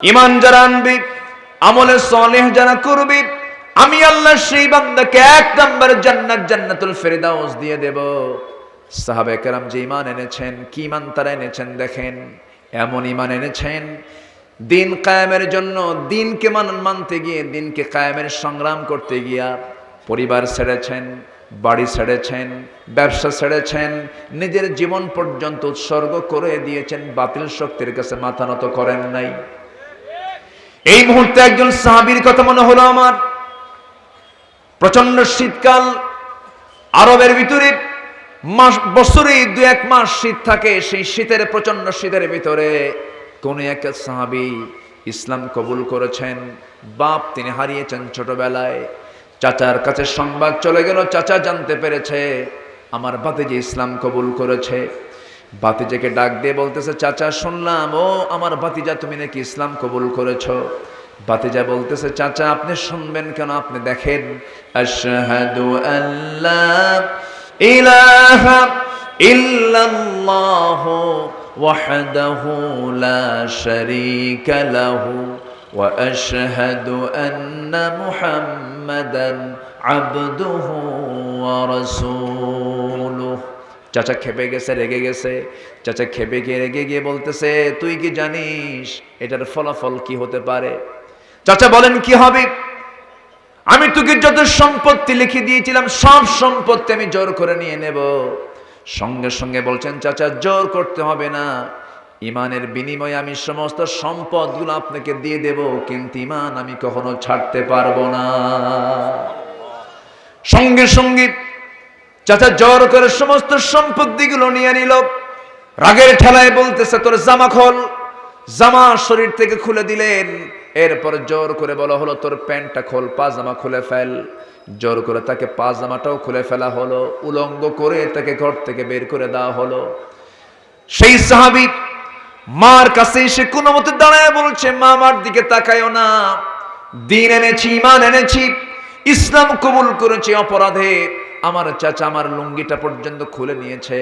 ইমান যারা আনবি, আমলে সলেহ যারা করবি, আমি আল্লাহ সেই বান্দাকে এক নম্বর জান্নাত, জান্নাতুল ফেরদাউস দিয়ে দেব। সাহাবে কেরাম যে ইমান এনেছেন, কি ইমান তারা এনেছেন দেখেন? এমন ইমান এনেছেন, দিন কায়েমের জন্য, দিনকে মান, মানতে গিয়ে, দিনকে কায়েমের সংগ্রাম করতে গিয়া পরিবার ছেড়েছেন, বাড়ি ছেড়েছেন, ব্যবসা ছেড়েছেন, নিজের জীবন পর্যন্ত উৎসর্গ করে দিয়েছেন, বাতিল শক্তির কাছে মাথা নত করেন নাই। এই মুহূর্তে একজন সাহাবীর কথা মনে হলো আমার। প্রচণ্ড শীতকাল, আরবের ভিতরে মাস বছরে দু এক মাস শীত থাকে, সেই শীতের প্রচণ্ড শীতের ভিতরে কোন এক সাহাবী ইসলাম কবুল করেছেন। বাপ তিনি হারিয়েছেন ছোটবেলায়। চাচার কাছে সংবাদ চলে গেল, চাচা জানতে পেরেছে, আমার বাতিজি ইসলাম কবুল করেছে। বাতিজাকে ডাক দিয়ে বলতেছে, চাচা, শুনলাম। ও আমার বাতিজা তুমি নাকি ইসলাম কবুল করেছ? বাতিজা বলতেছে, চাচা, আপনি শুনবেন কেন? আপনি দেখেন। আল্লাহ আবদুহু ওয়া চাচা খেপে গেছে, রেগে গেছে। চাচা খেপে গিয়ে, রেগে গিয়ে বলতেছে, তুই কি জানিস এটার ফলাফল কি হতে পারে? চাচা বলেন, কি হবে? আমি তোকে যত সম্পত্তি লিখে দিয়েছিলাম, সব সম্পত্তি আমি জোর করে নিয়ে নেব। সঙ্গে সঙ্গে বলছেন, চাচা, জোর করতে হবে না। ইমানের বিনিময়ে আমি সমস্ত সম্পদগুলো আপনাকে দিয়ে দেব, কিন্তু ইমান আমি কখনো ছাড়তে পারব না। সঙ্গে সঙ্গে চাচা জ্বর করে সমস্ত সম্পত্তিগুলো নিয়ে নিল। রাগের ঠেলায় বলতেছে, তোর জামা খোল। জামা শরীর থেকে খুলে দিলেন। এরপর জোর করে বলা হলো, তোর প্যান্টটা খোল, পাজামা খুলে ফেল। জোর করে তাকে পাজামাটাও খুলে ফেলা হলো, উলঙ্গ করে তাকে ঘর থেকে বের করে দেওয়া হলো। সেই সাহাবি মার কাছে এসে কোনো মতে দাঁড়ায় বলছে, মা আমার দিকে তাকায়ও না। দিন এনেছি ইমান এনেছি। ইসলাম কবুল করেছি অপরাধে। আমার চাচা আমার লুঙ্গিটা পর্যন্ত খুলে নিয়েছে।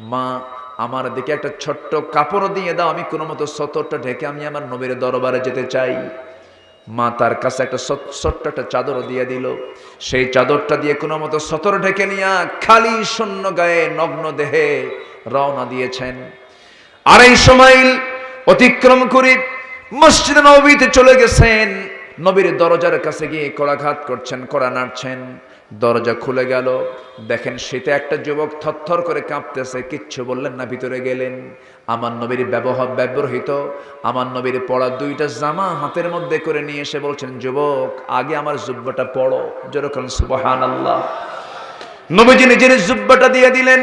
মা, আমার দিকে একটা ছোট্ট কাপড় দিয়ে দাও, আমি কোনো মতো সতরটা ঢেকে আমি আমার নবীর দরবারে যেতে চাই। মা তার কাছে একটা ছোট্ট একটা চাদর দিয়ে দিল। সেই চাদরটা দিয়ে কোনো মতো সতর ঢেকে নিয়া খালি শূন্য গায়ে নগ্ন দেহে রওনা দিয়েছেন। আর এই সময় অতিক্রম করে মসজিদ নবীতে চলে গেছেন। নবীর দরজার কাছে গিয়ে কড়াঘাত করছেন কড়া নাড়ছেন। দরজা খুলে গেল। দেখেন শীতে একটা যুবক থরথর করে কাঁপতেছে। কিচ্ছু বললেন না, ভিতরে গেলেন। আমার নবীর ব্যবহার ব্যবহৃত। আমার নবীর পড়া দুইটা জামা হাতের মধ্যে করে নিয়ে এসে বলছেন, যুবক, আগে আমার জুব্বাটা পড়ো। যেরকম সুবহান আল্লাহ নবীজি নিজের জুব্বাটা দিয়ে দিলেন।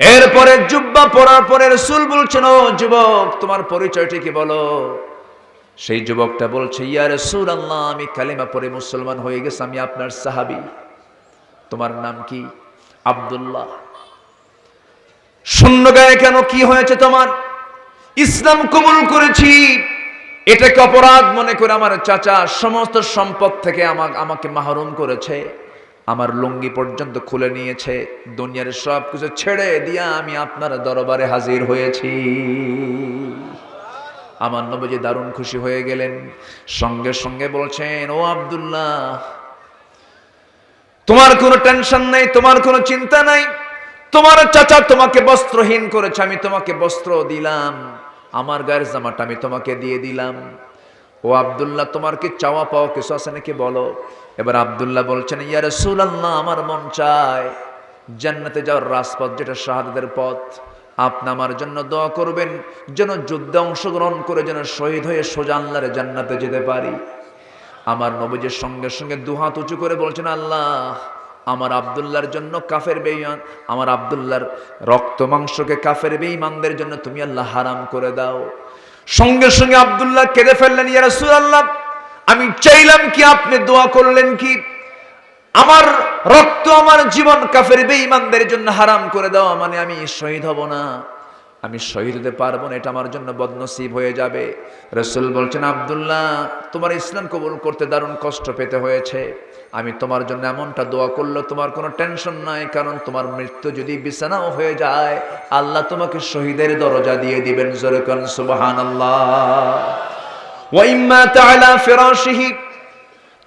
এরপরে জুব্বা পরার পরে রসুল বলছেন, ও যুবক, তোমার পরিচয়টি কি বলো? সেই যুবকটা বলছে, ইয়া সুর আল্লাহ আমি কালিমা পরে মুসলমান হয়ে গেছে, আমি আপনার সাহাবি। তোমার নাম কি? আব্দুল্লাহ। শূন্য গায়ে কেন কি হয়েছে তোমার? ইসলাম কবুল করেছি। এটাকে অপরাধ মনে করে আমার চাচা সমস্ত সম্পদ থেকে আমাকে আমাকে মাহরুম করেছে। আমার লুঙ্গি পর্যন্ত খুলে নিয়েছে। দুনিয়ার সব কিছু ছেড়ে দিয়া আমি আপনার দরবারে হাজির হয়েছি। আমার নবজি দারুণ খুশি হয়ে গেলেন। সঙ্গে সঙ্গে বলছেন, ও আব্দুল্লাহ, তোমার কোনো টেনশন নাই, তোমার কোনো চিন্তা নাই। তোমার চাচা তোমাকে বস্ত্রহীন করেছে, আমি তোমাকে বস্ত্র দিলাম। আমার গায়ের জামাটা আমি তোমাকে দিয়ে দিলাম। ও আব্দুল্লাহ, তোমার কি চাওয়া পাওয়া কিছু আছে নাকি বলো? এবার আব্দুল্লাহ বলছেন, ইয়া রাসূলুল্লাহ, আমার মন চায় জান্নাতে যাওয়ার রাজপথ যেটা শাহাদাতের পথ। আপনি আমার জন্য দোয়া করবেন, যেন যুদ্ধে অংশগ্রহণ করে যেন শহীদ হয়ে সোজা জান্নাতে যেতে পারি। আমার নবীজের সঙ্গে সঙ্গে দুহাত উঁচু করে বলছেন, আল্লাহ, আমার আবদুল্লাহর জন্য কাফের বেঈমান, আমার আবদুল্লাহর রক্ত মাংসকে কাফের বেঈমানদের জন্য তুমি আল্লাহ হারাম করে দাও। সঙ্গে সঙ্গে আবদুল্লাহ কেঁদে ফেললেন, ইয়া রাসূলুল্লাহ, আমি চাইলাম কি আপনি দোয়া করলেন কি? আমার রক্ত আমার জীবন কাফের বেঈমানদের জন্য হারাম করে দাও মানে আমি শহীদ হব না। আমি শহীদ হতে পারব না, এটা আমার জন্য বদনসিব হয়ে যাবে। রসুল বলছেন, আবদুল্লাহ, তোমার ইসলাম কবুল করতে দারুণ কষ্ট পেতে হয়েছে। আমি তোমার জন্য এমনটা দোয়া করল তোমার কোনো টেনশন নাই, কারণ তোমার মৃত্যু যদি বিছানাও হয়ে যায়, আল্লাহ তোমাকে শহীদের দরজা দিয়ে দিবেন জোরকান সুবাহান আল্লাহ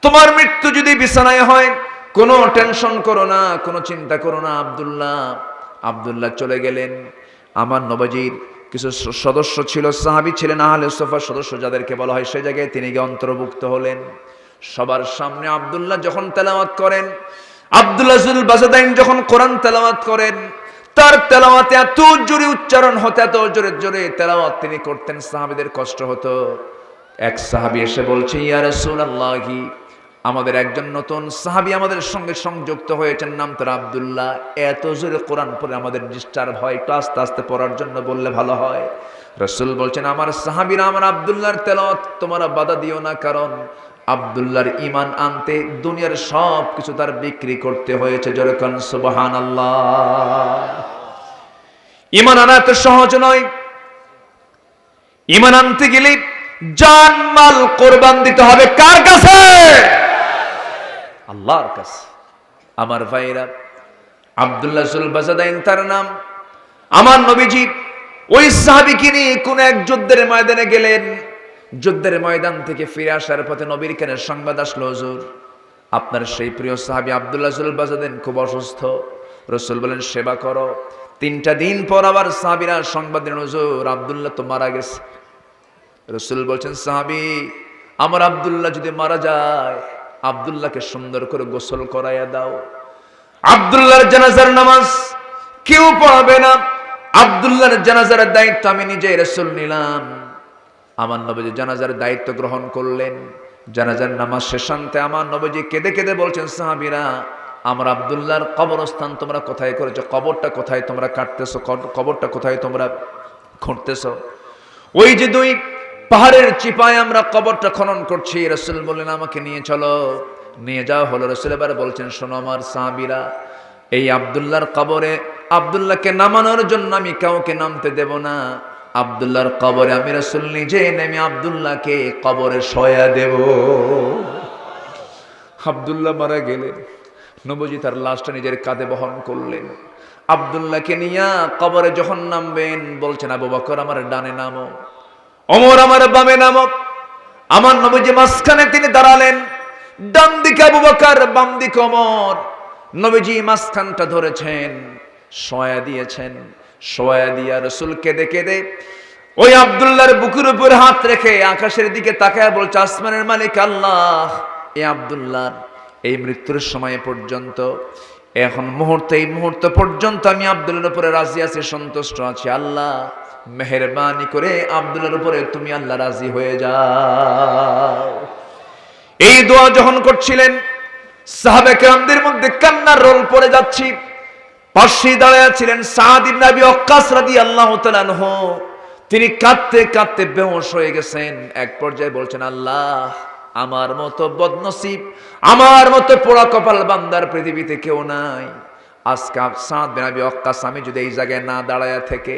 তোমার মৃত্যু যদি বিছানায় হয় কোনো টেনশন করো না, কোনো চিন্তা করো না, আব্দুল্লাহ। আব্দুল্লাহ চলে গেলেন। আমার নবজির কিছু সদস্য ছিল, সাহাবি ছিলেন, আহলে সোফার সদস্য যাদেরকে বলা হয় সেই জায়গায় তিনি গিয়ে অন্তর্ভুক্ত হলেন। সবার সামনে আব্দুল্লাহ যখন তেলাওয়াত করেন, আব্দুল্লাহ জুল বাজাদাইন যখন কোরআন তেলাওয়াত করেন, তার তেলাওয়াতে এত জোরে উচ্চারণ হতো, এত জোরে জোরে তেলাওয়াত তিনি করতেন, সাহাবিদের কষ্ট হতো। এক সাহাবি এসে বলছে, ইয়া রাসূলুল্লাহি আমাদের একজন নতুন সাহাবি আমাদের সঙ্গে সংযুক্ত হয়েছেন, নাম তার আব্দুল্লাহ। এত জোরে কোরআন পড়ে আমাদের ডিস্টার্ব হয়, একটু আস্তে আস্তে পড়ার জন্য বললে ভালো হয়। রসুল বলছেন, আমার সাহাবিরা আমার আব্দুল্লাহর তেলত তোমরা বাধা দিও না, কারণ আব্দুল্লাহর ইমান আনতে দুনিয়ার সব কিছু তার বিক্রি করতে হয়েছে। যেরকম সুবহান ইমান আনা তো সহজ নয়। ইমান আনতে গেলে জান মাল কোরবান দিতে হবে কার কাছে? আল্লাহর কাছে। আমার ভাইরা আব্দুল্লাহ সুল তার নাম। আমার নবীজি ওই সাহাবিকে নিয়ে কোন এক যুদ্ধের ময়দানে গেলেন। যুদ্ধের ময়দান থেকে ফিরে আসার পথে নবীর কেন সংবাদ আসলো, হুজুর, আপনার সেই প্রিয় সাহাবি আব্দুল্লাহ সুল বাজাদেন খুব অসুস্থ। রসুল বলেন, সেবা করো। তিনটা দিন পর আবার সাহাবিরা সংবাদ দিলেন, হুজুর, আব্দুল্লাহ তো মারা গেছে। রসুল বলছেন, সাহাবি, আমার আব্দুল্লাহ যদি মারা যায় আব্দুল্লাহকে সুন্দর করে গোসল করাইয়া দাও। আব্দুল্লাহর জানাজার নামাজ কেউ পড়াবে না। আব্দুল্লাহর জানাজার দায়িত্ব আমি নিজে রসুল নিলাম। আমার নবজি জানাজার দায়িত্ব গ্রহণ করলেন। জানাজার নামাজ শেষান্তে আমার নবজি কেঁদে কেঁদে বলছেন, সাহাবিরা, আমার আব্দুল্লাহর কবরস্থান তোমরা কোথায় করেছ? কবরটা কোথায় তোমরা কাটতেছো? কবরটা কোথায় তোমরা খুঁড়তেছো? ওই যে দুই পাহাড়ের চিপায় আমরা কবরটা খনন করছি। রসুল বললেন, আমাকে নিয়ে চলো। নিয়ে যাওয়া হলো। রসুল এবার বলছেন, শোনো আমার সাহাবিরা, এই আবদুল্লাহর কবরে আবদুল্লাহকে নামানোর জন্য আমি কাউকে নামতে দেব না। আবদুল্লাহর কবরে আমি রসুল নিজে নেমে আবদুল্লাহকে কবরে সয়া দেব। আবদুল্লাহ মারা গেলেন। নবজি তার লাশটা নিজের কাঁধে বহন করলেন। আবদুল্লাহকে নিয়া কবরে যখন নামবেন, বলছেন, আবু বকর, আমার ডানে নামো। অমর আমার বামে নামক। আমার নবজি মাঝখানে তিনি দাঁড়ালেন। ডান দিকে আবু বকর বাম দিকে অমর নবীজি মাঝখানটা ধরেছেন, সয়া দিয়েছেন, সয়া দিয়া রসুল কেঁদে কেঁদে ওই আবদুল্লাহর বুকের উপর হাত রেখে আকাশের দিকে তাকায় বলছে, আসমানের মালিক আল্লাহ, এ আবদুল্লাহর এই মৃত্যুর সময় পর্যন্ত, এখন মুহূর্তে, এই মুহূর্ত পর্যন্ত আমি আব্দুলের উপরে রাজি আছি, সন্তুষ্ট আছি, আল্লাহ মেহরবানি করে আব্দুলের উপরে তুমি আল্লাহ রাজি হয়ে যাও। এই দোয়া যখন করছিলেন মধ্যে কান্নার রোল পড়ে যাচ্ছি। দাঁড়ায় ছিলেন তিনি কাঁদতে কাঁদতে বেহুশ হয়ে গেছেন। এক পর্যায়ে বলছেন, আল্লাহ, আমার মতো বদনসিব, আমার মতো পোড়া কপাল বান্দার পৃথিবীতে কেউ নাই। আজকে সাদ বিন আবি ওয়াক্কাস আমি যদি এই জায়গায় না দাঁড়ায় থেকে,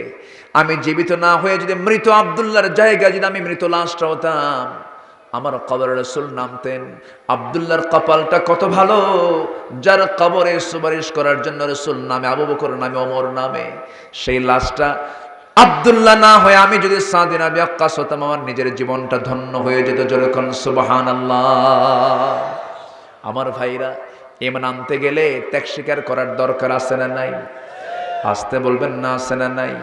আমি জীবিত না হয়ে যদি মৃত আবদুল্লার জায়গায় যদি আমি মৃত লাশটা হতাম, আমার কবরে রসুল নামতেন, আবদুল্লাহর কপালটা কত ভালো, যার কবরে সুপারিশ করার জন্য রসুল নামে, আবু বকর নামে অমর নামে, সেই লাশটা আবদুল্লাহ না হয়ে আমি যদি সাদিন আবি আক্কাস হতাম, আমার নিজের জীবনটা ধন্য হয়ে যেত যেরকম সুবাহান আল্লাহ আমার ভাইরা এমন আনতে গেলে ত্যাগ স্বীকার করার দরকার আছে না নাই? আসতে বলবেন না আছে না নাই?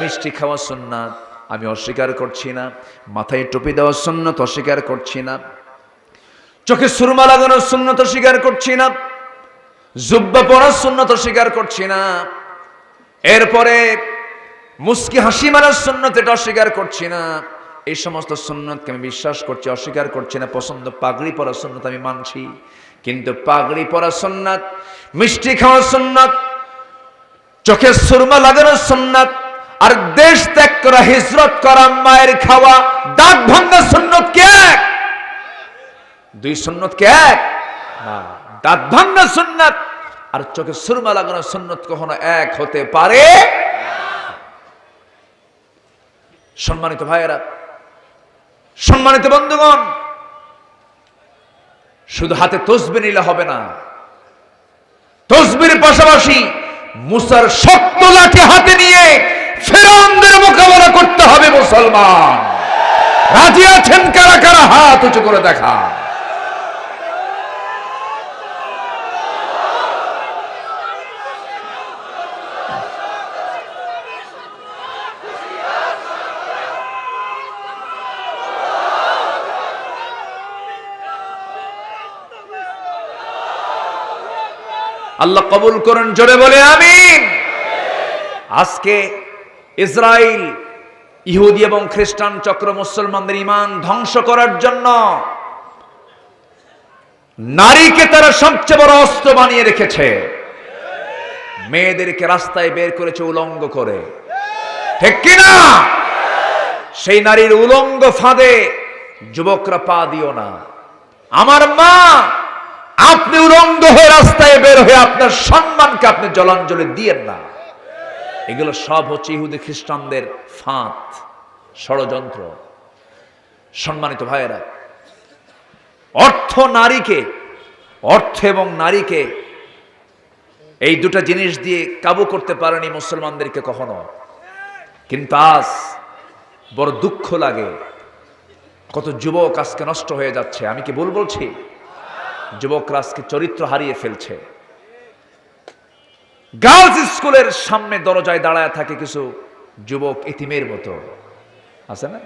মিষ্টি খাওয়া সুন্নাত, আমি অস্বীকার করছি না। মাথায় টুপি দেওয়া সুন্নত অস্বীকার করছি না। চোখে সুরমা লাগানোর সুন্নত স্বীকার করছি না। জুব্বা পরার সুন্নত স্বীকার করছি না। এরপরে মুস্কি হাসি মারার সুন্নত এটা অস্বীকার করছি না। এই সমস্ত সুন্নতকে আমি বিশ্বাস করছি, অস্বীকার করছি না। পছন্দ পাগড়ি পরা সুন্নত আমি মানছি। কিন্তু পাগড়ি পরা সুন্নাত, মিষ্টি খাওয়া সুন্নাত চোখে সুরমা লাগানোর সুন্নাত, আর দেশ ত্যাগ করা, হিজরত করা, মায়ের খাওয়া, দাঁত ভাঙ্গা সুন্নত কে এক? দুই সুন্নত কে এক? না। দাঁত ভাঙ্গা সুন্নাত আর চোখে সুরমা লাগানোর সুন্নত কখনো এক হতে পারে? সম্মানিত ভাইয়েরা, সম্মানিত বন্ধুগণ শুধু হাতে তসবি নিলে হবে না। তসবির পাশাপাশি মুসার শক্ত লাঠি হাতে নিয়ে ফেরাউনদের মোকাবেলা করতে হবে মুসলমান। রাজি আছেন কারা কারা? হাত উঁচু করে দেখা। আল্লাহ কবুল করুন, জোরে বলে আমিন। আজকে ইসরায়েল ইহুদি এবং খ্রিস্টান চক্র মুসলমানদের ইমান ধ্বংস করার জন্য নারীকে তারা সবচেয়ে বড় অস্ত্র বানিয়ে রেখেছে। মেয়েদেরকে রাস্তায় বের করেছে উলঙ্গ করে। ঠিক কিনা? সেই নারীর উলঙ্গ ফাঁদে যুবকরা পা দিও না। আমার মা আপনি উলঙ্গ হয়ে রাস্তায় বের হয়ে আপনার সম্মানকে আপনি জলাঞ্জলি দিয়েন না। এগুলো সব হচ্ছে ইহুদি খ্রিস্টানদের ফাঁদ, ষড়যন্ত্র। সম্মানিত ভাইয়েরা, অর্থ নারীকে, অর্থ এবং নারীকে এই দুটা জিনিস দিয়ে কাবু করতে পারেনি মুসলমানদেরকে কখনো। কিন্তু আজ বড় দুঃখ লাগে, কত যুবক আজকে নষ্ট হয়ে যাচ্ছে। আমি কি ভুল বলছি? যুবকরা আজকে চরিত্র হারিয়ে ফেলছে। গার্লস স্কুলের সামনে দরজায় দাঁড়ায় থাকে কিছু যুবক এতিমের মতো। আছে না?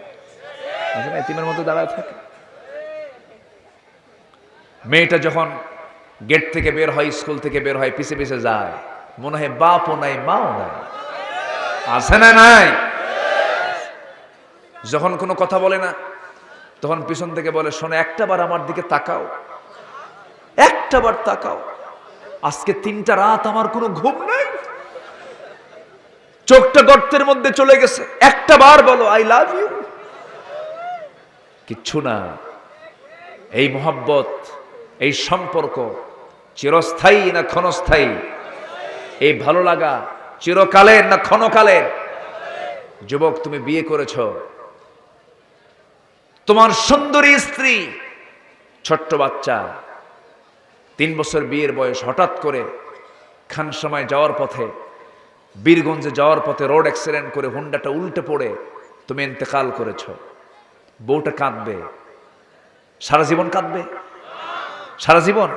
আছে না? এতিমের মতো দাঁড়ায় থাকে। মেয়েটা যখন গেট থেকে বের হয়, স্কুল থেকে বের হয়, পিছে পিছে যায়, মনে হয় বাপও নাই, মাও নাই। আছে না নাই? যখন কোনো কথা বলে না, তখন পিছন থেকে বলে, শোনো, একটা বার আমার দিকে তাকাও। একটা বার তাকাও। আজকে তিনটা রাত আমার কোনো ঘুম নাই। চোখটা গর্তের মধ্যে চলে গেছে। একটা বার বলো আই লাভ ইউ কিচ্ছু না। এই মোহাব্বত, এই সম্পর্ক চিরস্থায়ী না ক্ষণস্থায়ী? এই ভালো লাগা চিরকালের না ক্ষণকালের? যুবক, তুমি বিয়ে করেছ। তোমার সুন্দরী স্ত্রী, ছোট্ট বাচ্চা। তিন বছর বিয়ের বয়স, হঠাৎ করে খান সময় যাওয়ার পথে, বীরগঞ্জে যাওয়ার পথে রোড অ্যাক্সিডেন্ট করে হুন্ডাটা উল্টে পড়ে তুমি ইন্তেকাল করেছ। বউটা কাঁদবে। সারা জীবন কাঁদবে? সারা জীবন?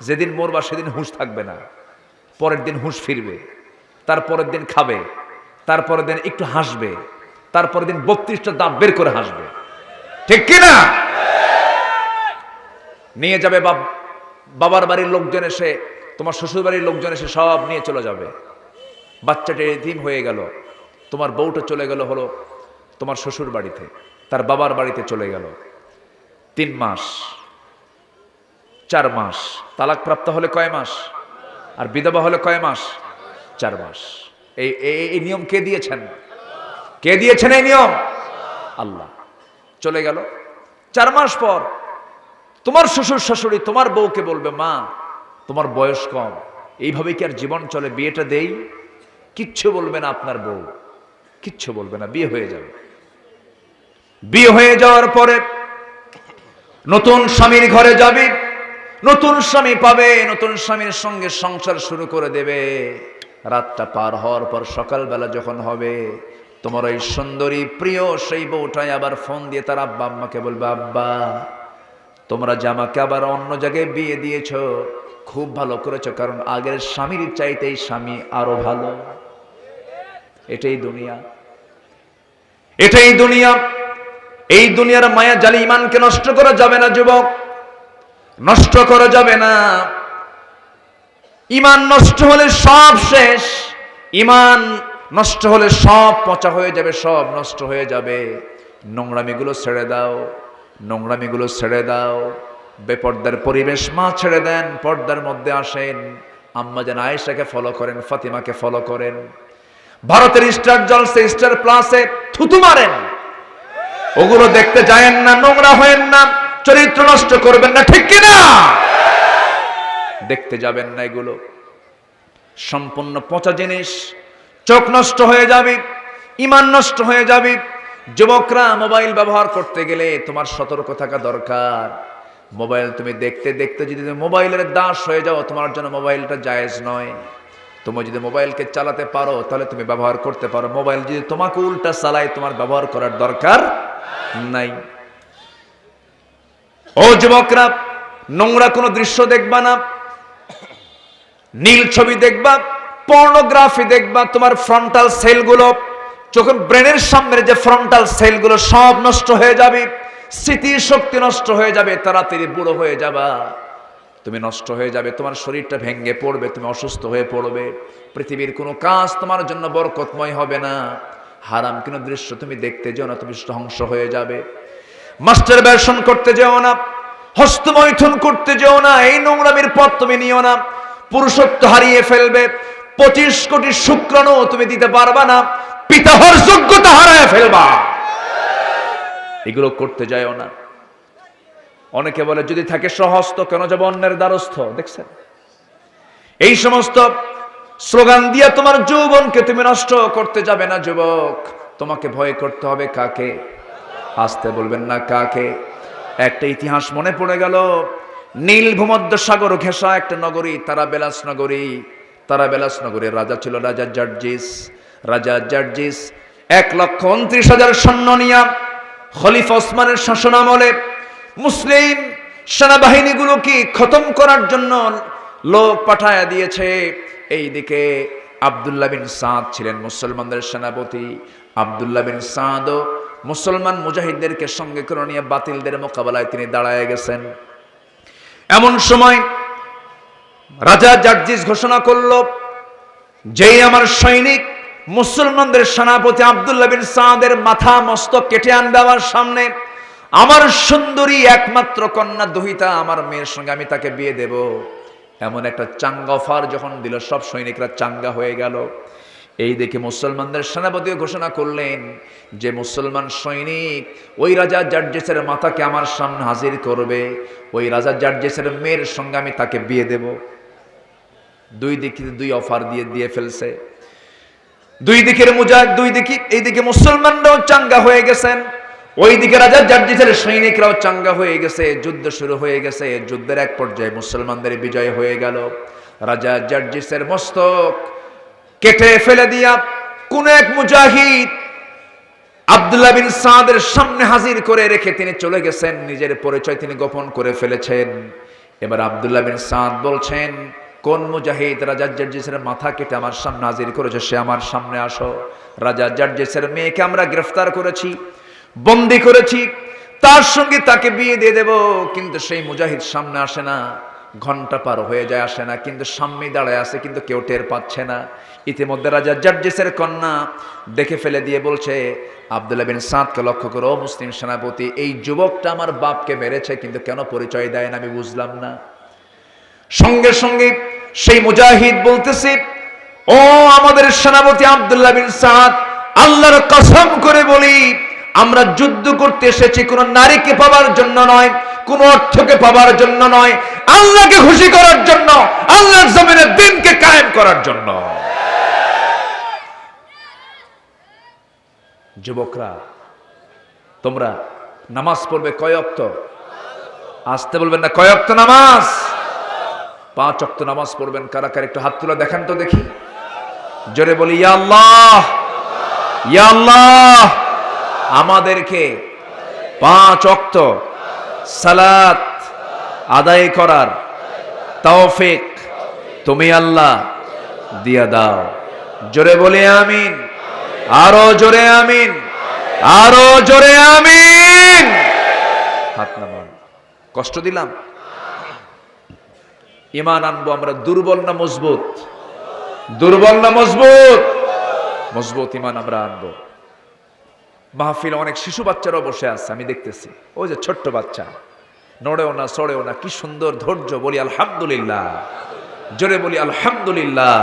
যেদিন মরবা সেদিন হুঁশ থাকবে না। পরের দিন হুঁশ ফিরবে। তারপরের দিন খাবে। তারপরের দিন একটু হাসবে। তারপরের দিন বত্রিশটা দাঁত বের করে হাসবে। ঠিক কিনা? নিয়ে যাবে বাব বাবার বাড়ির লোকজন এসে, তোমার শ্বশুর বাড়ির লোকজন এসে সব নিয়ে চলে যাবে। বাচ্চাটা এতিম হয়ে গেল। তোমার বউটা চলে গেল হলো তোমার শ্বশুর বাড়িতে তার বাবার বাড়িতে চলে গেল। তিন মাস, চার মাস তালাক প্রাপ্ত হলে কয় মাস? আর বিধবা হলে কয় মাস? চার মাস। এই, এই- এই নিয়ম কে দিয়েছেন? কে দিয়েছেন এই নিয়ম? আল্লাহ। চলে গেল। চার মাস পর তোমার শ্বশুর শাশুড়ি তোমার বউকে বলবে, মা, তোমার বয়স কম। এইভাবে কি আর জীবন চলে? বিয়েটা দেই? কিচ্ছু বলবে না আপনার বউ। কিচ্ছু বলবে না, বিয়ে হয়ে যাবে। বিয়ে হয়ে যাওয়ার পরে নতুন স্বামীর ঘরে যাবি, নতুন স্বামী পাবে, নতুন স্বামীর সঙ্গে সংসার শুরু করে দেবে। রাতটা পার হওয়ার পর সকালবেলা যখন হবে, তোমার ওই সুন্দরী প্রিয় সেই বউটাই আবার ফোন দিয়ে তার আব্বা আম্মাকে বলবে, আব্বা তোমরা যে আমাকে আবার অন্য জায়গায় বিয়ে দিয়েছ, খুব ভালো করেছ, কারণ আগের স্বামীর চাইতে এই স্বামী আরও ভালো। এটাই দুনিয়া। এটাই দুনিয়া। এই দুনিয়ার মায়া জালি ইমানকে নষ্ট করা যাবে না, যুবক। নষ্ট করা যাবে না। ইমান নষ্ট হলে সব শেষ। ইমান নষ্ট হলে সব পচা হয়ে যাবে, সব নষ্ট হয়ে যাবে। নোংরামিগুলো ছেড়ে দাও। নোংরামিগুলো ছেড়ে দাও। বেপর্দার পরিবেশ মা ছেড়ে দেন, পর্দার মধ্যে আসেন। আম্মা যেন আয়েশাকে ফলো করেন, ফাতিমাকে ফলো করেন। ভারতের স্টার জলসে, স্টার প্লাসে থুতু মারেন। ওগুলো দেখতে যায়েন না, নোংরা হয়েন না, চরিত্র নষ্ট করবেন না, ঠিক কিনা? দেখতে যাবেন না এগুলো। সম্পূর্ণ পচা জিনিস, চোখ নষ্ট হয়ে যাবে, ইমান নষ্ট হয়ে যাবে। যুবকরা মোবাইল ব্যবহার করতে গেলে তোমার সতর্ক থাকা দরকার। মোবাইল তুমি দেখতে দেখতে যদি মোবাইলের দাস হয়ে যাও, তোমার জন্য মোবাইলটা জায়েজ নয়। তুমি যদি মোবাইলকে চালাতে পারো, তাহলে তুমি ব্যবহার করতে পারো। মোবাইল যদি তোমাকে উল্টা চালায়, তোমার ব্যবহার করার দরকার নাই। ও যুবকরা, নোংরা কোনো দৃশ্য দেখবা না। নীল ছবি দেখবা, পর্নোগ্রাফি দেখবা, তোমার ফ্রন্টাল সেলগুলো চোখের ব্রেনের সামনের যে ফ্রন্টাল সেলগুলো সব নষ্ট হয়ে যাবে স্মৃতির শক্তি নষ্ট হয়ে যাবে, তাড়াতাড়ি বুড়ো হয়ে যাবা। তুমি নষ্ট হয়ে যাবে, তোমার শরীরটা ভেঙে পড়বে, তুমি অসুস্থ হয়ে পড়বে। পৃথিবীর কোনো কাজ তোমার জন্য বরকতময় হবে না। হারাম কোনো দৃশ্য তুমি দেখতে যেও না, তুমি ধ্বংস হয়ে যাবে। মাস্টার বেশন করতে যেও না, হস্তমৈথুন করতে যেও না, এই নোংরামির পথ তুমি নিও না। পুরুষত্ব হারিয়ে ফেলবে, পঁচিশ কোটি শুক্রাণু তুমি দিতে পারবা না পিতাহর যোগ্যতা হারায় ফেলবা? এগুলো করতে যায়ও না। অনেকে বলে, যদি থাকে সহস্ত, কেন যাব অন্যের দ্বারস্থ? দেখছেন? এই সমস্ত স্লোগান দিয়ে তোমার যৌবনকে তুমি নষ্ট করতে যাবে না, যুবক। তোমাকে ভয় করতে হবে কাকে? আসতে বলবেন না কাকে? একটা ইতিহাস মনে পড়ে গেল। নীল ভূমধ্য সাগর ঘেঁষা একটা নগরী তারা বেলাস নগরী। তারা বেলাস নগরীর রাজা ছিল রাজা জার্জিস। রাজা জার্জিস এক লক্ষ উনত্রিশ হাজার সৈন্য নিয়া খলিফা ওসমানের শাসনামলে মুসলিম সেনাবাহিনীগুলোকে খতম করার জন্য লোক পাঠায়া দিয়েছে। এইদিকে আবদুল্লাহ বিন সাদ ছিলেন মুসলমানদের সেনাপতি। আবদুল্লাহ বিন সাদও মুসলমান মুজাহিদদেরকে সঙ্গে করে নিয়ে বাতিলদের মোকাবেলায় তিনি দাঁড়ায় গেছেন। এমন সময় রাজা জার্জিস ঘোষণা করল, যেই আমার সৈনিক মুসলমানদের সেনাপতি আবদুল্লাহ বিন সাদের মাথা মস্তক কেটে আনবে আমার সামনে। আমার সুন্দরী একমাত্র কন্যা দহিতা আমার মেয়ের সঙ্গে আমি তাকে বিয়ে দেব। এমন একটা চাঙ্গা অফার যখন দিল, সব সৈনিকরা চাঙ্গা হয়ে গেল। এই দেখে মুসলমানদের সেনাপতিও ঘোষণা করলেন যে মুসলমান সৈনিক, ওই রাজা জার্জেসের মাথাকে আমার সামনে হাজির করবে। ওই রাজা জার্জেসের মেয়ের সঙ্গে আমি তাকে বিয়ে দেব। দুই দিকে দুই অফার দিয়ে দিয়ে ফেলছে। দুই দিকের মুজাহিদ, দুই দিকে এইদিকে মুসলমানরাও চাঙ্গা হয়ে গেছেন। ওই দিকে রাজা জার্জিসের সৈনিকরাও চাঙ্গা হয়ে গেছে, যুদ্ধ শুরু হয়ে গেছে, যুদ্ধের এক পর্যায়ে মুসলমানদের বিজয় হয়ে গেল। রাজা জার্জিসের মস্তক কেটে ফেলে দিয়া কোন এক মুজাহিদ আব্দুল্লাহ বিন সাদের সামনে হাজির করে রেখে তিনি চলে গেছেন। নিজের পরিচয় তিনি গোপন করে ফেলেছেন। এবার আব্দুল্লাহ বিন সাদ বলছেন কোন মুজাহিদ রাজা জার্জিসের মাথা কেটে আমার সামনে হাজির করেছে, সে আমার সামনে আসো। রাজা জার্জিসের মেয়েকে আমরা গ্রেফতার করেছি, বন্দি করেছি, তার সঙ্গে তাকে বিয়ে দিয়ে দেব, কিন্তু সেই মুজাহিদ সামনে আসে না। ঘণ্টা পার হয়ে যায়, আসে না, কিন্তু সামনে দাঁড়ায় আছে, কিন্তু কেউ টের পাচ্ছে না। ইতিমধ্যে রাজা জার্জিসের কন্যা দেখে ফেলে দিয়ে বলছে, আবদুল্লাহ বিন সাঁতকে লক্ষ্য করো, মুসলিম সেনাপতি, এই যুবকটা আমার বাপকে মেরেছে, কিন্তু কেন পরিচয় দেয় না আমি বুঝলাম না। সঙ্গে সঙ্গে সেই মুজাহিদ বলতেছে, ও আমাদের সেনাপতি আবদুল্লাহ বিন সাদ, আল্লাহর কসম করে বলি, আমরা যুদ্ধ করতে এসেছি, কোন নারীকে পাবার জন্য নয়, কোন অর্থকে পাবার জন্য নয়, আল্লাহকে খুশি করার জন্য, আল্লাহর জমিনের দিনকে কায়েম করার জন্য। যুবকরা, তোমরা নামাজ পড়বে কয় অক্ত? আসতে বলবেন না, কয় অক্ত নামাজ? পাঁচ অক্ত নামাজ পড়বেন, কারা কারা একটু হাত তুলে দেখেন তো দেখি। জোরে বলি, ইয়া আল্লাহ আল্লাহ। আমাদেরকে পাঁচ অক্ত সালাত আদায় করার তৌফিক তুমি আল্লাহ দিয়া দাও। জোরে বলি, আমিন। আরও জোরে, আমিন। আরও জোরে, আমিন। হাত নামান। কষ্ট দিলাম। ইমান আনব, আমরা দুর্বল না মজবুত? দুর্বল না মজবুত? মজবুত ইমান আমরা আনব। মাহফিল অনেক শিশু বাচ্চারাও বসে আছে, আমি দেখতেছি। ওই যে ছোট্ট বাচ্চা। নড়েও না সড়েও না, কি সুন্দর ধৈর্য, বলি আলহামদুলিল্লাহ। জোরে বলি আলহামদুলিল্লাহ।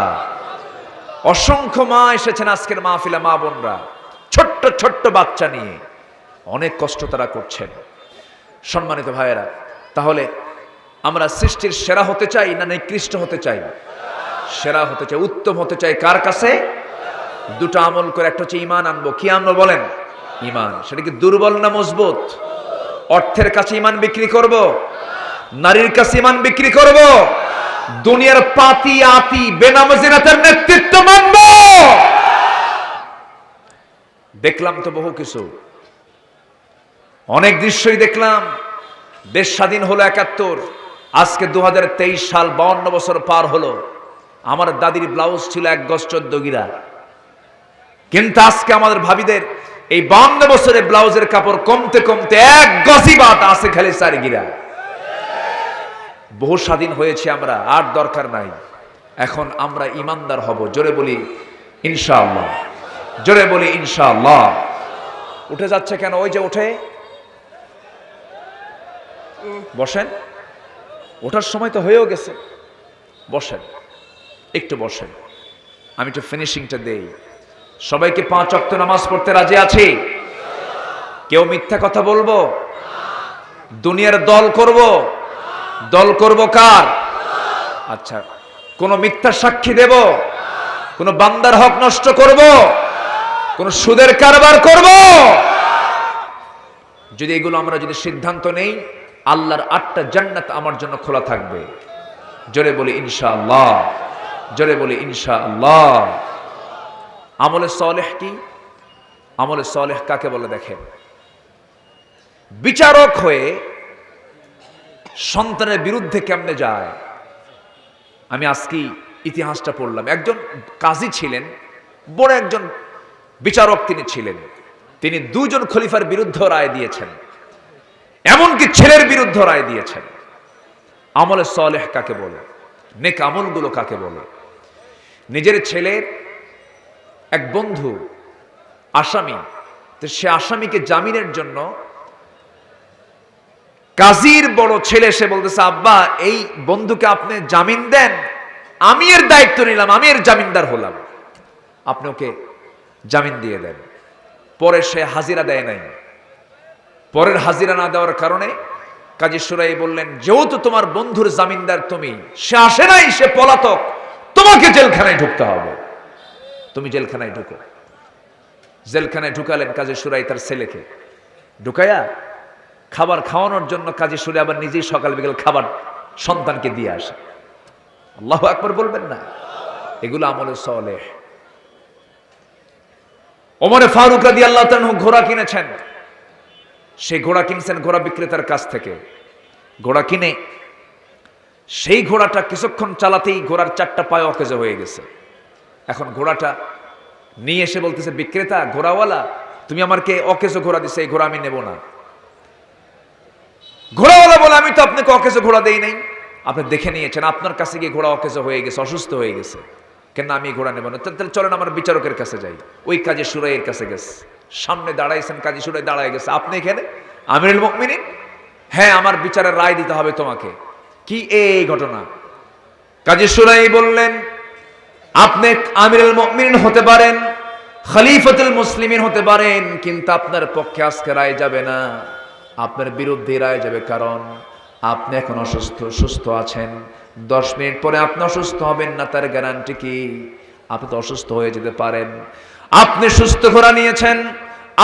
অসংখ্য মা এসেছেন আজকের মাহফিলা, মা বোনরা। ছোট্ট ছোট্ট বাচ্চা নিয়ে। অনেক কষ্ট তারা করছেন। সম্মানিত ভাইয়েরা, তাহলে আমরা সৃষ্টির সেরা হতে চাই না নিকৃষ্ট হতে চাই? সেরা হতে চাই, উত্তম হতে চাই কার কাছে? দুটো আমল করে একটা হচ্ছে ইমান আনব। কি আনব বলেন? ইমান সেটা কি দুর্বল না মজবুত? অর্থের কাছে ইমান বিক্রি করব? নারীর কাছে ইমান বিক্রি করব? দুনিয়ার পাতি, আতি বেনামজিনাতের নেতৃত্ব মানব! দেখলাম তো বহু কিছু। অনেক দৃশ্যই দেখলাম। দেশ স্বাধীন হলো একাত্তর। আজকে দুহাজার তেইশ সাল বাউন্ন বছর পার হলো। আমার দাদির ব্লাউজ ছিল এক গজ চোদ্দ গিরা। কিন্তু আজকে আমাদের ভাবিদের এই বাউন্ন বছরের ব্লাউজের কাপড় কমতে কমতে এক গজি বাত আছে খালি চার গিরা। বহু স্বাধীন হয়েছে আমরা, আর দরকার নাই। এখন আমরা ইমানদার হব, জোরে বলি ইনশাআল্লাহ। জোরে বলি ইনশাআল্লাহ। উঠে যাচ্ছে কেন? ওই যে উঠে। বসেন। ওঠার সময় তো হয়েও গেছে। বসেন, একটু বসেন। আমি একটু ফিনিশিংটা দেই। সবাইকে পাঁচ অক্ত নামাজ পড়তে রাজি আছি? কেউ মিথ্যা কথা বলব? দুনিয়ার দল করব? দল করব কার? আচ্ছা কোন মিথ্যা সাক্ষী দেব? কোন বান্দার হক নষ্ট করব? কোন সুদের কারবার করব? যদি এগুলো আমরা যদি সিদ্ধান্ত নেই আল্লাহর আটটা জান্নাত আমার জন্য খোলা থাকবে। জোরে বলি, ইনশাআল্লাহ। জোরে বলি, ইনশাআল্লাহ। আমলে সলেহ কি? আমলে সলেহ কাকে বলে দেখেন? বিচারক হয়ে সন্তানের বিরুদ্ধে কেমনে যায়? আমি আজকে ইতিহাসটা পড়লাম। একজন কাজী ছিলেন, বড় একজন বিচারক তিনি ছিলেন। তিনি দুজন খলিফার বিরুদ্ধে রায় দিয়েছেন। এমনকি ছেলের বিরুদ্ধে রায় দিয়েছেন। আমলে সলেহ কাকে বলে? নেক আমলগুলো কাকে বলে? নিজের ছেলের এক বন্ধু, আসামি, তো সে আসামিকে জামিনের জন্য কাজীর বড় ছেলে, সে বলতেছে, আব্বা, এই বন্ধুকে আপনি জামিন দেন। আমি এর দায়িত্ব নিলাম, আমি এর জামিনদার হলাম। আপনি ওকে জামিন দিয়ে দেন। পরে সে হাজিরা দেয় নাই। পরের হাজিরা না দেওয়ার কারণে কাজী সুরাই বললেন, যেহেতু তোমার বন্ধুর জামিনদার তুমি, সে আসে নাই, সে পলাতক, তোমাকে জেলখানায় ঢুকতে হবে। তুমি জেলখানায় ঢুকো। জেলখানায় ঢুকালেন কাজী সুরাই তার ছেলেকে। ঢুকাইয়া খাবার খাওয়ানোর জন্য কাজী সুরে আবার নিজেই সকাল বিকেল খাবার সন্তানকে দিয়ে আসে। আল্লাহ একবার বলবেন না, এগুলো আমলে সলেহ। ওমরে ফারুক রাদি আল্লাহ ঘোড়া কিনেছেন। সেই ঘোড়া কিনছেন ঘোড়া বিক্রেতার কাছ থেকে। ঘোড়া কিনে সেই ঘোড়াটা কিছুক্ষণ চালাতেই ঘোড়ার চারটা পায়ে অকেজে হয়ে গেছে। এখন ঘোড়াটা নিয়ে এসে বলতেছে, বিক্রেতা, ঘোড়াওয়ালা, তুমি আমাকে অকেজো ঘোড়া দিছে, এই ঘোড়া আমি নেব না। ঘোড়াওয়ালা বলে, আমি তো আপনাকে অকেজো ঘোড়া দেই নাই। আপনি দেখে নিয়েছেন, আপনার কাছে গিয়ে ঘোড়া অকেজো হয়ে গেছে, অসুস্থ হয়ে গেছে। কেন আমি ঘোড়া নেব না? তাহলে চলেন আমার বিচারকের কাছে যাই। ওই কাজে সুরাইয়ের কাছে গেছে। সামনে দাঁড়াইছেন, কাজী সুরাই দাঁড়ায় গেছে। আপনি এখানে? আমিরুল মুমিনিন? হ্যাঁ আমার বিচারের রায় দিতে হবে তোমাকে। কি এই ঘটনা? কাজী সুরাই বললেন, আপনি আমিরুল মুমিনিন হতে পারেন, খলিফতুল মুসলিমিন হতে পারেন, কিন্তু আপনার পক্ষে আজকে রায় যাবে না। আপনার বিরুদ্ধে রায় যাবে, কারণ আপনি এখন অসুস্থ, সুস্থ আছেন। দশ মিনিট পরে আপনি অসুস্থ হবেন না, তার গ্যারান্টি কি? আপনি তো অসুস্থ হয়ে যেতে পারেন। আপনি সুস্থ ঘোড়া নিয়েছেন,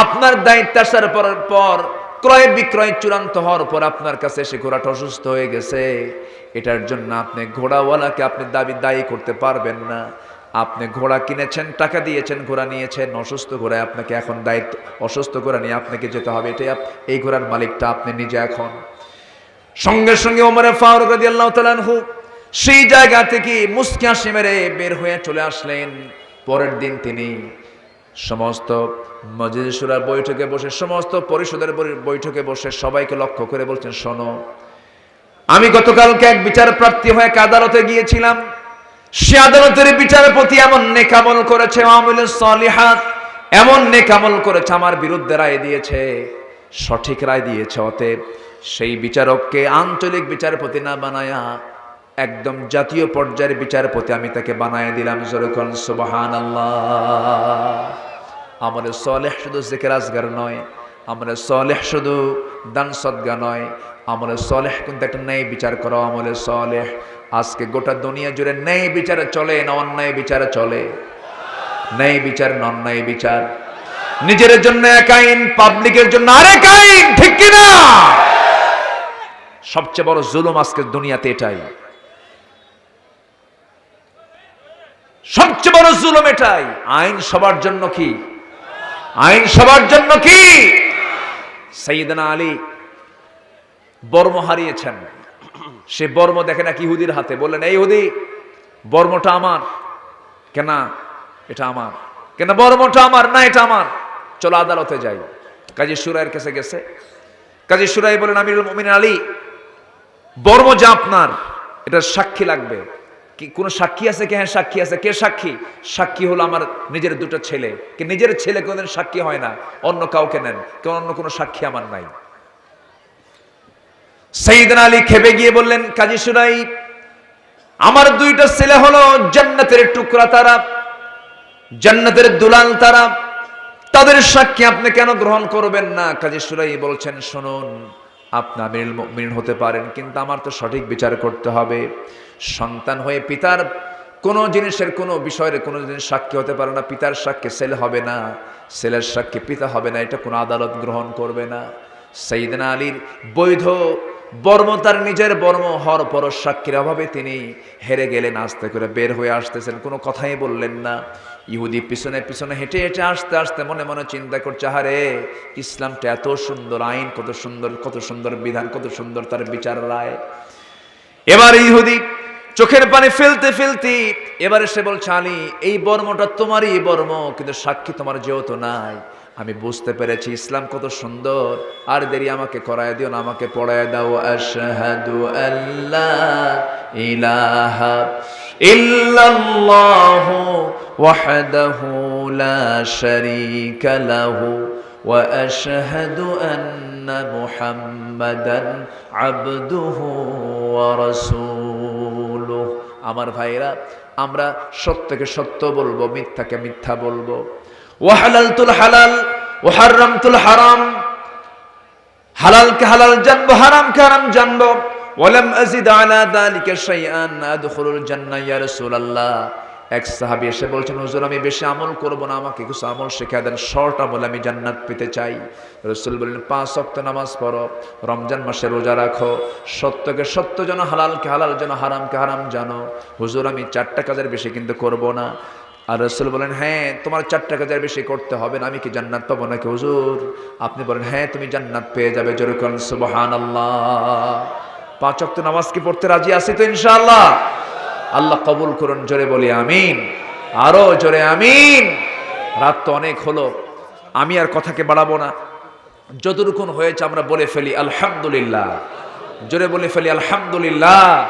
আপনার দায়িত্ব আসার পর ক্রয় বিক্রয় চূড়ান্ত হওয়ার পর আপনার কাছে সে ঘোড়াটা অসুস্থ হয়ে গেছে। এটার জন্য আপনি ঘোড়াওয়ালাকে আপনি দাবি দায়ী করতে পারবেন না। আপনি ঘোড়া কিনেছেন, টাকা দিয়েছেন, ঘোড়া নিয়েছেন, অসুস্থ ঘোড়ায় আপনাকে এখন দায়িত্ব, অসুস্থ ঘোড়া নিয়ে আপনাকে যেতে হবে। এটাই এই ঘোড়ার মালিকটা আপনি নিজে এখন। সঙ্গে সঙ্গে ওমরে ফারুক রাদিয়াল্লাহু তাআলা আনহু সেই জায়গা থেকে মুস্কি হাসি মেরে বের হয়ে চলে আসলেন। পরের দিন তিনি সমস্ত মজলিসুরার বৈঠকে বসে, সমস্ত পরিষদের বৈঠকে বসে সবাইকে লক্ষ্য করে বলছেন, শোনো, আমি গতকালকে এক বিচার প্রার্থী হয়ে এক আদালতে গিয়েছিলাম। সে আদালতের বিচারের প্রতি এমন নেকামল করেছে সলিহাত এমন নেকামল করেছে, আমার বিরুদ্ধে রায় দিয়েছে, সঠিক রায় দিয়েছে, অতএব সেই বিচারককে আঞ্চলিক বিচারপতি না বানায়া, একদম জাতীয় পর্যায়ের বিচারপতি আমি তাকে বানায় দিলাম যেরকম সুবাহান আমাদের সলেহ শুধু জেকের আজগার নয় আমাদের সলেহ শুধু দান সদ্গা নয়, আমলে সলেহ কিন্তু একটা ন্যায় বিচার করো, আমলে সলেহ। আজকে গোটা দুনিয়া জুড়ে ন্যায় বিচারে চলে না অন্যায় বিচারে চলে? ন্যায় বিচার নন ন্যায় বিচার? নিজের জন্য এক আইন, পাবলিকের জন্য আরেক আইন, ঠিক কিনা? সবচেয়ে বড় জুলুম আজকে দুনিয়াতে এটাই। সবচেয়ে বড় জুলুম এটাই। আইন সবার জন্য কি? আইন সবার জন্য কি? সৈয়দনা আলী বর্ম হারিয়েছেন। সে বর্ম দেখে না ইহুদির হাতে। বললেন, এই ইহুদি, বর্মটা আমার। কেন, এটা আমার। কেন, বর্মটা আমার, না, এটা আমার। চলো আদালতে যাই। কাজী সুরাইয়ের কাছে গেছে। কাজী সুরাই বলেন আমিরুল মুমিন আলী, বর্ম যা আপনার এটা সাক্ষী লাগবে। কি, কোনো সাক্ষী আছে কে? হ্যাঁ সাক্ষী আছে। কে সাক্ষী? সাক্ষী হলো আমার নিজের দুটো ছেলে। কি নিজের ছেলে কোনোদিন সাক্ষী হয় না। অন্য কাউকে নেন। কেউ অন্য কোনো সাক্ষী আমার নাই। সঈদিন আলী খেপে গিয়ে বললেন, কাজী সুরাই আমার দুইটা ছেলে হলো জান্নাতের টুকরা তারা, জান্নাতের দুলাল তারা। তাদের সাক্ষী আপনি কেন গ্রহণ করবেন না? কাজী সুরাই বলছেন, শুনুন, আপনি আমিরুল মুমিনিন হতে পারেন, কিন্তু আমার তো সঠিক বিচার করতে হবে। সন্তান হয়ে পিতার কোনো জিনিসের, কোনো বিষয়ের, কোনো জিনিস সাক্ষী হতে পারে না, পিতার সাক্ষী ছেলে হবে না, ছেলের সাক্ষী পিতা হবে না, এটা কোনো আদালত গ্রহণ করবে না। সঈদিন আলীর বৈধ বর্ম, তার নিজের বর্ম হর পর সাক্ষীর অভাবে তিনি হেরে গেলেন, আস্তে করে বের হয়ে আসতেছেন, কোনো কথাই বললেন না। ইহুদি পিছনে পিছনে হেঁটে হেঁটে আসতে আসতে মনে মনে চিন্তা করছে হারে ইসলামটা এত সুন্দর, আইন কত সুন্দর কত সুন্দর বিধান, কত সুন্দর তার বিচার রায়। এবার ইহুদি চোখের পানি ফেলতে ফেলতে এবারে সে বলছে, আলী, এই বর্মটা তোমারই বর্ম, কিন্তু সাক্ষী তোমার যেহেতু নাই, আমি বুঝতে পেরেছি ইসলাম কত সুন্দর। আর দেরি আমাকে করায় দিও না, আমাকে পড়ায় দাও, আশহাদু আল্লাহ ইলাহা ইল্লাল্লাহু ওয়াহদাহু লা শারীকা লাহু ওয়া আশহাদু আন্না মুহাম্মাদান আবদুহু ওয়া রাসূলুহু বলল আমার ভাইরা আমরা সত্যকে সত্য বলব, মিথ্যাকে মিথ্যা বলব। ও হালালতুল হালাল ও হারামতুল হারাম, হালালকে হালাল জানব, হারামকে হারাম জানব। ওয়ালাম আজিদ আলা দালিকা শাইআন, আদখুলুল জান্নাহ, ইয়া রাসূলুল্লাহ। এক সাহাবী এসে বলছেন, হুজুর, আমি বেশি আমল করব না, আমাকে কিছু আমল শেখা দেন। শর্ট আমল আমি জান্নাত পেতে চাই। রসুল বললেন, পাঁচ ওয়াক্ত নামাজ পড়ো, রমজান মাসে রোজা রাখো। সত্যকে সত্য যেন হালালকে হালাল যেন হারামকে হারাম জানো। হুজুর, আমি চারটা কাজের বেশি কিন্তু করব না। আর রসুল বলেন হ্যাঁ তোমার চারটা কাজের বেশি করতে হবে না, আমি কি জান্নাত পাবো নাকি? হুজুর, আপনি বলেন হ্যাঁ তুমি জান্নাত পেয়ে যাবে। যেরকম সুবহান আল্লাহ পাঁচ ওয়াক্ত নামাজ কি পড়তে রাজি আছি তো, ইনশাআল্লাহ? আল্লাহ কবুল করুন, জোরে বলি আমিন। আরও জোরে আমিন। রাত তো অনেক হলো, আমি আর কথাকে বাড়াবো না। যতটুকুন হয়েছে আমরা বলে ফেলি, আলহামদুলিল্লাহ। জোরে বলে ফেলি, আলহামদুলিল্লাহ।